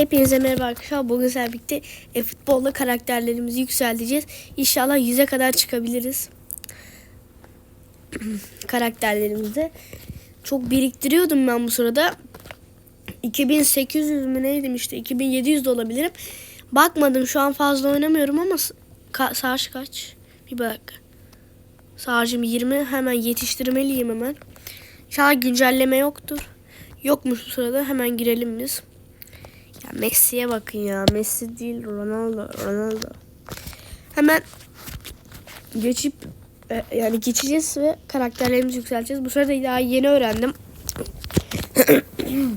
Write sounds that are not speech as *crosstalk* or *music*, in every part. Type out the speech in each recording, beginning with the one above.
Hepinize merhaba arkadaşlar. Bugün sizlerle birlikte e, futbolda karakterlerimizi yükselteceğiz. İnşallah 100'e kadar çıkabiliriz. *clears throat* karakterlerimizi. Çok biriktiriyordum ben bu sırada. 2800 mü neydim işte 2700 de olabilirim. Bakmadım şu an fazla oynamıyorum ama ka- sarj kaç? Bir dakika. Sarjım 20 hemen yetiştirmeliyim hemen. İnşallah güncelleme yoktur. Yokmuş bu sırada hemen girelim biz. Messi'ye bakın ya. Messi değil Ronaldo. Ronaldo. Hemen geçip e, yani geçeceğiz ve karakterlerimizi yükselteceğiz. Bu sırada daha yeni öğrendim. *coughs*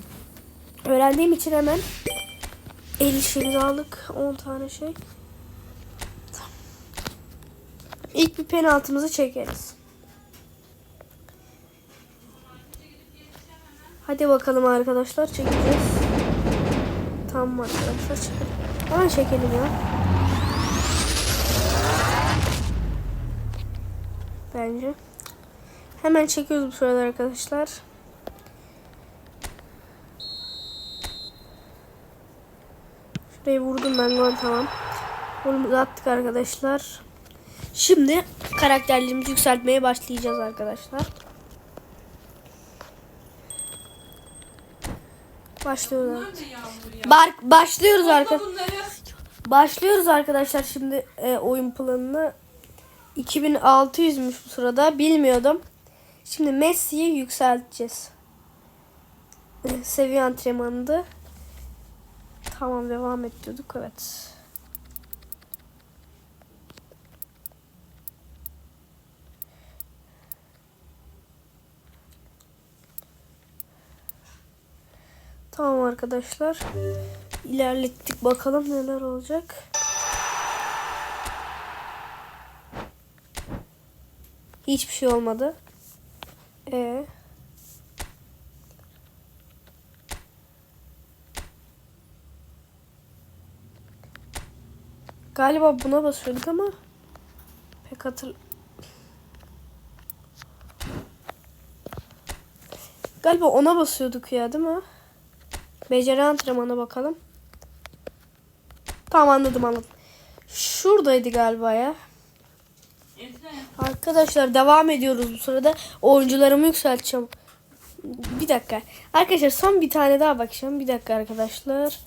Öğrendiğim için hemen el işimizi aldık. 10 tane şey. Tamam. İlk bir penaltımızı çekeriz. Hadi bakalım arkadaşlar çekeceğiz. Tamam arkadaşlar çekelim. Hemen çekelim ya. Bence. Hemen çekiyoruz bu sırada arkadaşlar. Şurayı vurdum ben gol tamam. Golümüzü attık arkadaşlar. Şimdi karakterlerimizi yükseltmeye başlayacağız arkadaşlar. Başlıyoruz. Bar başlıyoruz arkadaşlar. Başlıyoruz arkadaşlar şimdi e, oyun planını. 2600'müş bu sırada. Bilmiyordum. Şimdi Messi'yi yükselteceğiz. E, seviye antrenmanında. Tamam devam et diyorduk. Evet. Tamam arkadaşlar. İlerlettik bakalım neler olacak. Hiçbir şey olmadı. E Galiba buna basıyorduk ama pek hatır Galiba ona basıyorduk ya değil mi? Beceri antrenmana bakalım. Tamam anladım anladım. Şuradaydı galiba ya. Arkadaşlar devam ediyoruz bu sırada. Oyuncularımı yükselteceğim. Bir dakika. Arkadaşlar son bir tane daha bakacağım. Bir dakika arkadaşlar.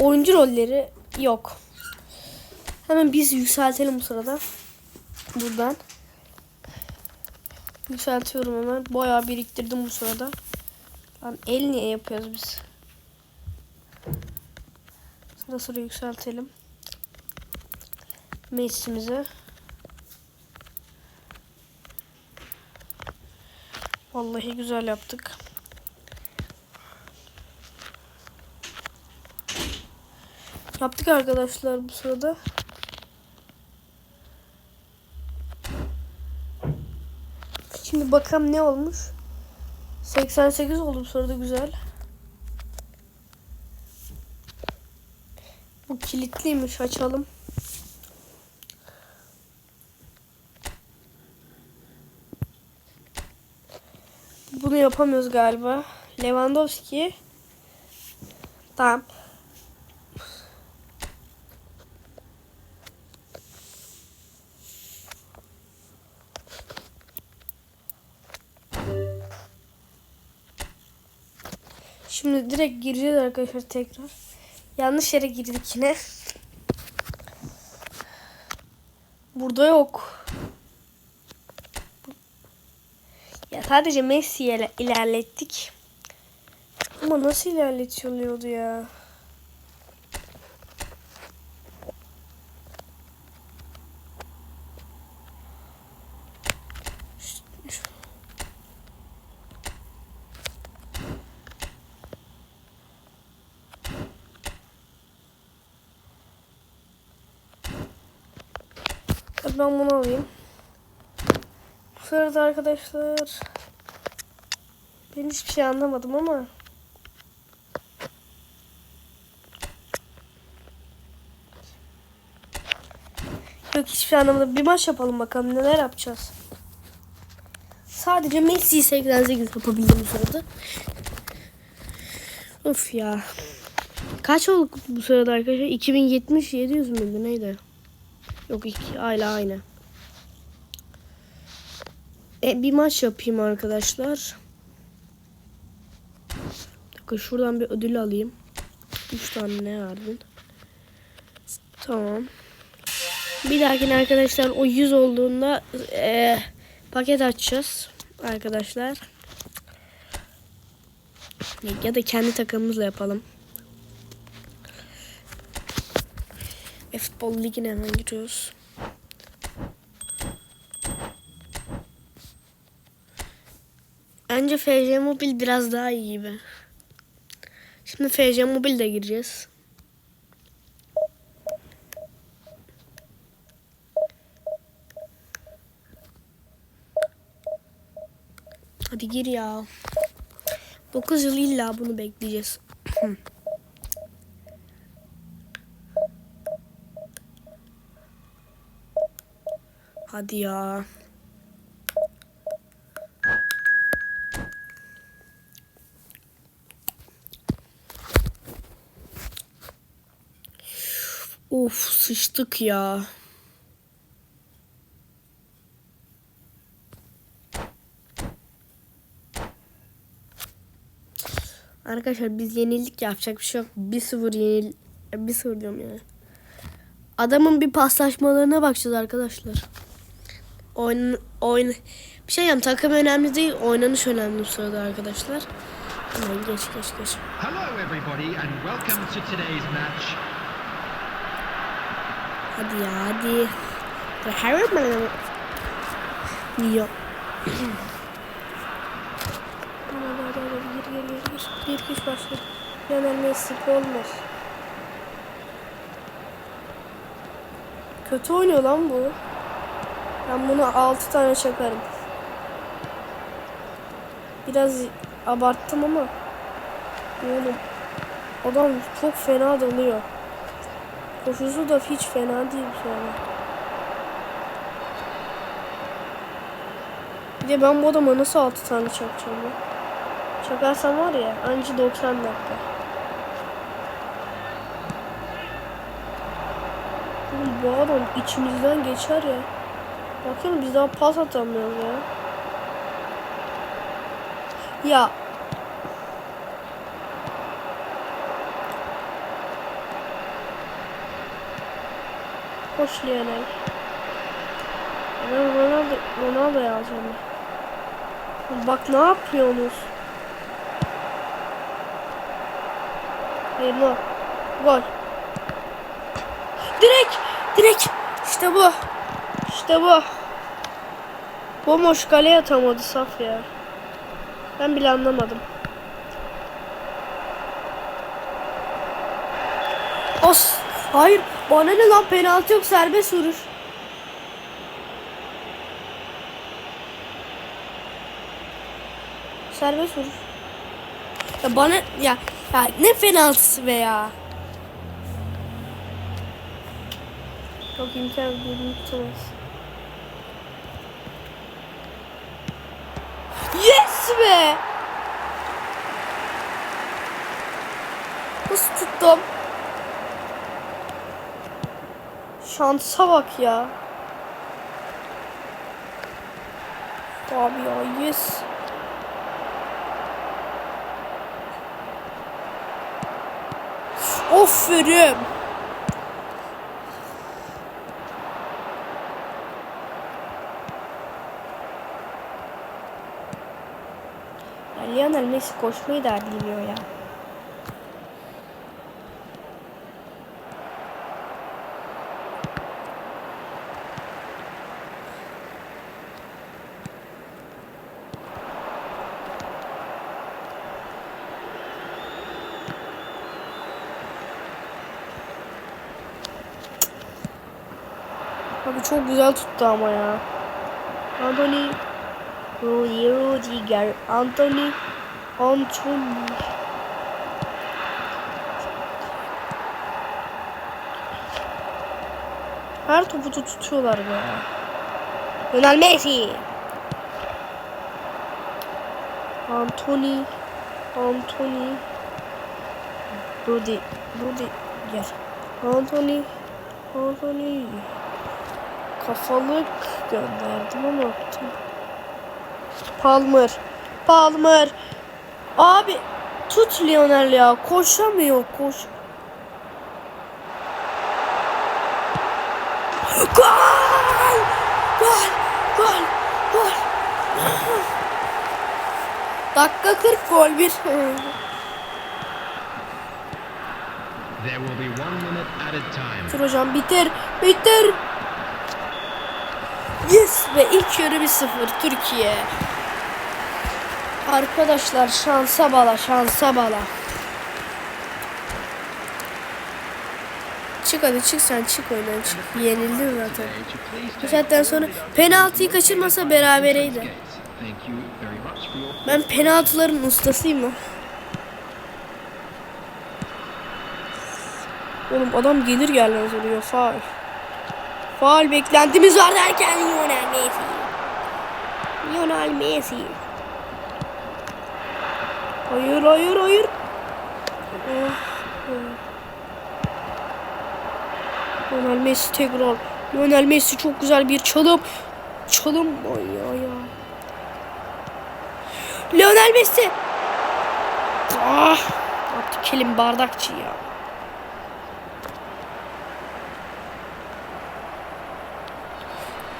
Oyuncu rolleri yok. Hemen biz yükseltelim bu sırada. Buradan. Yükseltiyorum hemen. Bayağı biriktirdim bu sırada. Lan el niye yapıyoruz biz? Sıra sıra yükseltelim. Meclisimize. Vallahi güzel yaptık. Yaptık arkadaşlar bu sırada. Şimdi bakalım ne olmuş. 88 oldu bu sırada güzel. Bu kilitliymiş açalım. Bunu yapamıyoruz galiba. Lewandowski. Tamam. Şimdi direkt gireceğiz arkadaşlar tekrar. Yanlış yere girdik yine. Burada yok. Ya sadece Messi'yi ile- ilerlettik. Ama nasıl ilerletiyordu ya? Ben bunu alayım. Bu sırada arkadaşlar ben hiçbir şey anlamadım ama Yok hiçbir şey anlamadım. Bir maç yapalım bakalım neler yapacağız. Sadece Messi'yi 88 yapabildim sırada. Of ya. Kaç olduk bu sırada arkadaşlar? 2070 700 müydü neydi? Yok iki hala aynı. E, bir maç yapayım arkadaşlar. Dakika şuradan bir ödül alayım. 3 tane ne verdin? Tamam. Bir dahakine arkadaşlar o 100 olduğunda e, paket açacağız arkadaşlar. Ya da kendi takımımızla yapalım. Futbol ligine hemen giriyoruz. Önce FC Mobil biraz daha iyi gibi. Şimdi FC Mobil'de gireceğiz. Hadi gir ya. 9 yıl illa bunu bekleyeceğiz. *clears throat* Hadi ya. Of sıçtık ya. Arkadaşlar biz yenildik yapacak bir şey yok. 1-0 yenil 1-0 diyorum yani. Adamın bir paslaşmalarına bakacağız arkadaşlar. Oyun oyun bir şey diyeyim takım önemli değil, oynanış önemli bu sırada arkadaşlar. Hemen geç geç geç. Hello, everybody, and welcome to today's match. Hadi ya hadi. Harry mi? Yok. Hadi hadi hadi gir gir gir gir. Bir iki üç başladı. Lionel Messi olmaz. Kötü oynuyor lan bu. Ben bunu 6 tane çakarım. Biraz abarttım ama. Oğlum. Adam çok fena dalıyor. Koşusu da hiç fena değil an. Bir de ben bu adama nasıl 6 tane çakacağım ya? Çakarsam var ya anca 90 dakika. Oğlum bu adam içimizden geçer ya. Bakın biz daha pas atamıyoruz ya. Ya. Koş Lionel. Ben Ronaldo, Ronaldo'yu alacağım. ben. Bak ne yapıyorsunuz? Hayır. Gol. Direkt. Direkt. İşte bu. İşte bu. Bomboş kaleye atamadı saf ya. Ben bile anlamadım. Os. Hayır. Bana ne lan penaltı yok serbest vuruş. Serbest vuruş. Ya bana ya ya ne penaltısı be ya. Yok imkan birini tutamaz. Yes be! Nasıl tuttum? Şansa bak ya. Abi ya yes. Aferin. Lionel Messi koşmayı da bilmiyor ya. Abi çok güzel tuttu ama ya. Anthony Rudy Rudiger Anthony Anthony Her topu tutuyorlar be. Lionel Messi Anthony Anthony Rudy. Rudy. Gel. Anthony. Anthony. Kafalık gönderdim ama. Palmer. Palmer. Abi tut Lionel ya. Koşamıyor. Koş. Gol! Gol! Gol! Gol! Dakika 40 gol bir. There will be one minute added time. Bitir hocam bitir. Bitir. Yes ve ilk yarı 1-0 Türkiye. Arkadaşlar şansa bala şansa bala. Çık hadi çık sen çık oyundan çık. Yenildin zaten. Bu saatten sonra penaltıyı kaçırmasa berabereydi. Ben penaltıların ustasıyım lan. Oğlum adam gelir gelmez oluyor faal. Faal beklentimiz var derken Lionel Messi. Lionel Messi. Hayır hayır hayır. Lionel Messi tekrar. Lionel Messi çok güzel bir çalım. Çalım. Ay ay ay. Lionel Messi. Ah, Abdülkerim bardakçı ya.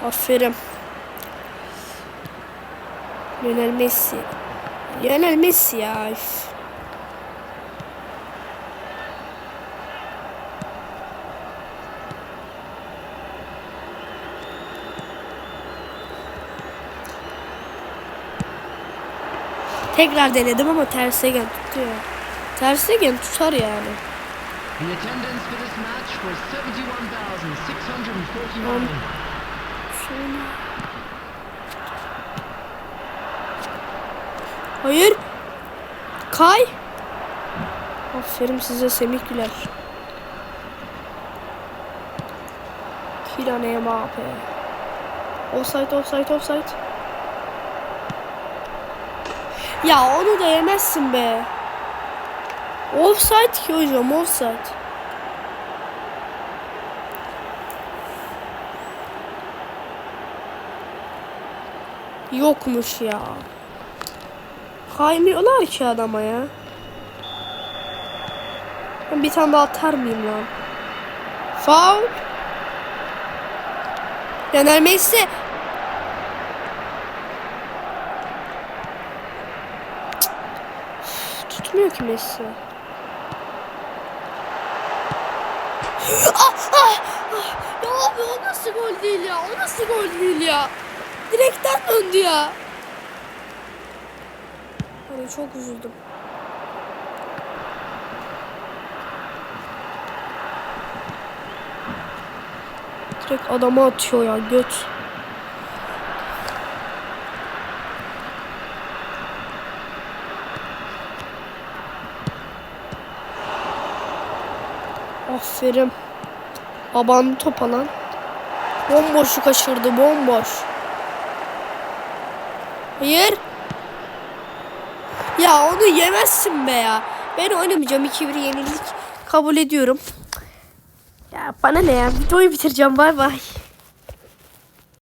Aferin. Lionel Messi. Lionel Messi ya. üf. Tekrar denedim ama terse gel tuttu ya. Terse gel tutar yani. The Hayır. Kay. Aferin size Semih Güler. Kylian Mbappe. Offside, offside, offside. Ya onu da yemezsin be. Offside ki hocam, offside. Yokmuş ya. Kaymıyorlar ki adama ya. Ben bir tane daha atar mıyım lan? Faul. Lionel Messi. Tutmuyor ki Messi. Ah, ah, ah. Ya abi o nasıl gol değil ya? O nasıl gol değil ya? Direkten döndü ya. Hani çok üzüldüm. Direkt adama atıyor ya göt. Aferin. Babanı topalan. Bomboşu kaçırdı bomboş. Hayır. Ya onu yemezsin be ya. Ben oynamayacağım. 2-1 yenildik. Kabul ediyorum. Ya bana ne ya. Videoyu bitireceğim. Bay bay.